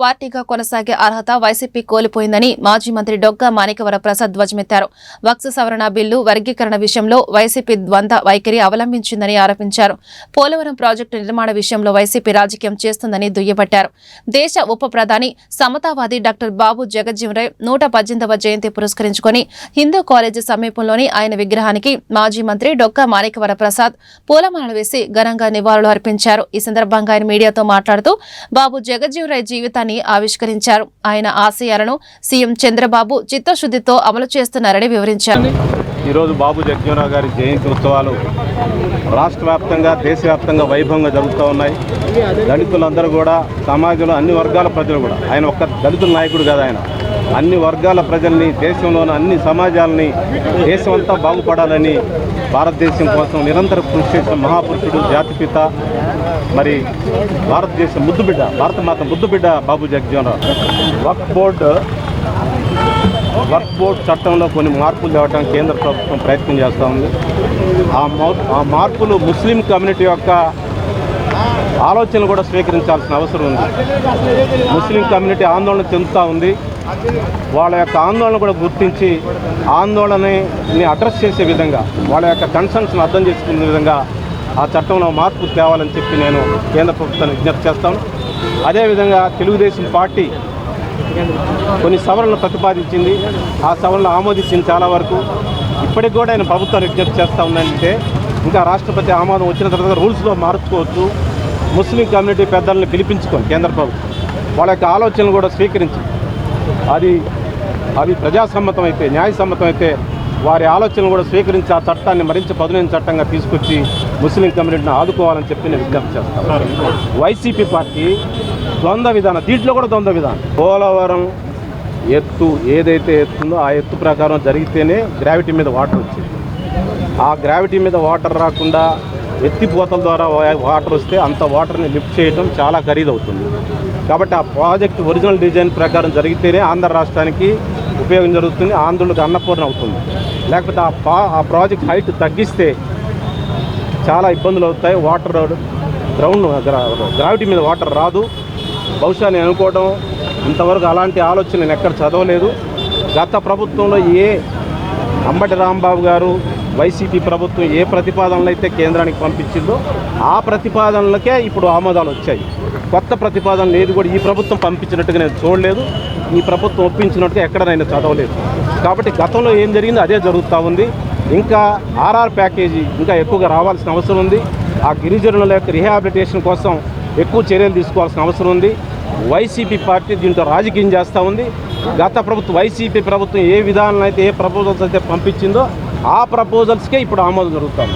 పార్టీగా కొనసాగే అర్హత వైసీపీ కోల్పోయిందని మాజీ మంత్రి డొగ్గా మాణికవర ప్రసాద్ ధ్వజమెత్తారు. వక్స సవరణ బిల్లు వర్గీకరణ విషయంలో వైసీపీ ద్వంద్వ వైఖరి అవలంబించిందని ఆరోపించారు. పోలవరం ప్రాజెక్టు నిర్మాణ విషయంలో వైసీపీ రాజకీయం చేస్తుందని దుయ్యబట్టారు. దేశ ఉప ప్రధాని సమతావాది డాక్టర్ బాబు జగజ్జీవరాయ్ నూట పద్దెనిమిదవ జయంతి పురస్కరించుకొని హిందూ కాలేజీ సమీపంలోని ఆయన విగ్రహానికి మాజీ మంత్రి డొక్కా మాణికవర ప్రసాద్ పూలమాలలు వేసి ఘనంగా నివాళులు అర్పించారు ఈ సందర్భంగా ఆయన మీడియాతో మాట్లాడుతూ బాబు జగజ్జీవరాయ్ జీవితాన్ని పథకాన్ని ఆవిష్కరించారు. ఆయన ఆశయాలను సీఎం చంద్రబాబు చిత్తశుద్ధితో అమలు చేస్తున్నారని వివరించారు. ఈరోజు బాబు జగజీవనరావు గారి జయంతి ఉత్సవాలు రాష్ట్ర వ్యాప్తంగా దేశవ్యాప్తంగా వైభవంగా జరుగుతూ ఉన్నాయి. దళితులందరూ కూడా సమాజంలో అన్ని వర్గాల ప్రజలు కూడా ఆయన ఒక్క దళితుల నాయకుడు కాదు ఆయన. అన్ని వర్గాల ప్రజల్ని దేశంలోని అన్ని సమాజాలని దేశం అంతా బాగుపడాలని భారతదేశం కోసం నిరంతరం కృషి చేసిన మహాపురుషుడు జాతిపిత మరి భారతదేశం ముద్దుబిడ్డ భారతమాత ముద్దుబిడ్డ Babu Jagjivanrao Waqf board work board చట్టంలో కొన్ని మార్పులు తేవడానికి కేంద్ర ప్రభుత్వం ప్రయత్నం చేస్తూ ఉంది. ఆ ఆ మార్పులు ముస్లిం కమ్యూనిటీ యొక్క ఆలోచనలు కూడా స్వీకరించాల్సిన అవసరం ఉంది. ముస్లిం కమ్యూనిటీ ఆందోళన చెందుతూ ఉంది. వాళ్ళ యొక్క ఆందోళన కూడా గుర్తించి ఆందోళనని అడ్రస్ చేసే విధంగా వాళ్ళ యొక్క కన్సర్న్స్ని అర్థం చేసుకునే విధంగా ఆ చట్టంలో మార్పు తేవాలని చెప్పి నేను కేంద్ర ప్రభుత్వాన్ని విజ్ఞప్తి చేస్తాను. అదేవిధంగా తెలుగుదేశం పార్టీ కొన్ని సవరణలు ప్రతిపాదించింది. ఆ సవరణలు ఆమోదించింది చాలా వరకు. ఇప్పటికి కూడా ఆయన ప్రభుత్వాన్ని విజ్ఞప్తి చేస్తూ ఉందంటే ఇంకా రాష్ట్రపతి ఆమోదం వచ్చిన తర్వాత రూల్స్లో మార్చుకోవచ్చు ముస్లిం కమ్యూనిటీ పెద్దలను పిలిపించుకొని కేంద్ర ప్రభుత్వం. వాళ్ళ యొక్క ఆలోచనలు కూడా స్వీకరించి అది అవి ప్రజాసమ్మతం అయితే న్యాయసమ్మతం అయితే వారి ఆలోచనలు కూడా స్వీకరించి ఆ చట్టాన్ని మరింత పదునైన చట్టంగా తీసుకొచ్చి ముస్లిం కమ్యూనిటీని ఆదుకోవాలని చెప్పి నేను విజ్ఞప్తి చేస్తాను. వైసీపీ పార్టీ ద్వంద్వ విధానం దీంట్లో కూడా ద్వంద్వ విధానం. పోలవరం ఎత్తు ఏదైతే ఎత్తుందో ఆ ఎత్తు ప్రకారం జరిగితేనే గ్రావిటీ మీద వాటర్ వచ్చింది. ఆ గ్రావిటీ మీద వాటర్ రాకుండా ఎత్తిపోతల ద్వారా వాటర్ వస్తే అంత వాటర్ని లిఫ్ట్ చేయడం చాలా ఖరీదవుతుంది. కాబట్టి ఆ ప్రాజెక్ట్ ఒరిజినల్ డిజైన్ ప్రకారం జరిగితేనే ఆంధ్ర రాష్ట్రానికి ఉపయోగం జరుగుతుంది ఆంధ్రులకు అన్నపూర్ణ అవుతుంది. లేకపోతే ఆ పా ఆ ప్రాజెక్ట్ హైట్ తగ్గిస్తే చాలా ఇబ్బందులు అవుతాయి. వాటర్ గ్రౌండ్ గ్రావిటీ మీద వాటర్ రాదు. బహుశా నేను అనుకోవడం ఇంతవరకు అలాంటి ఆలోచన నేను ఎక్కడ చదవలేదు. గత ప్రభుత్వంలో ఏ అంబటి రాంబాబు గారు వైసీపీ ప్రభుత్వం ఏ ప్రతిపాదనలు అయితే కేంద్రానికి పంపించిందో ఆ ప్రతిపాదనలకే ఇప్పుడు ఆమోదాలు వచ్చాయి. కొత్త ప్రతిపాదనలు ఏది కూడా ఈ ప్రభుత్వం పంపించినట్టుగా నేను చూడలేదు. ఈ ప్రభుత్వం ఒప్పించినట్టుగా ఎక్కడ నేను చదవలేదు. కాబట్టి గతంలో ఏం జరిగిందో అదే జరుగుతూ ఉంది. ఇంకా ఆర్ఆర్ ప్యాకేజీ ఇంకా ఎక్కువగా రావాల్సిన అవసరం ఉంది. ఆ గిరిజనుల యొక్క రిహాబిలిటేషన్ కోసం ఎక్కువ చర్యలు తీసుకోవాల్సిన అవసరం ఉంది. వైసీపీ పార్టీ దీంతో రాజకీయం చేస్తూ ఉంది. గత ప్రభుత్వం వైసీపీ ప్రభుత్వం ఏ విధానం అయితే ఏ ప్రపోజల్స్ అయితే పంపించిందో ఆ ప్రపోజల్స్కే ఇప్పుడు ఆమోదం జరుగుతుంది.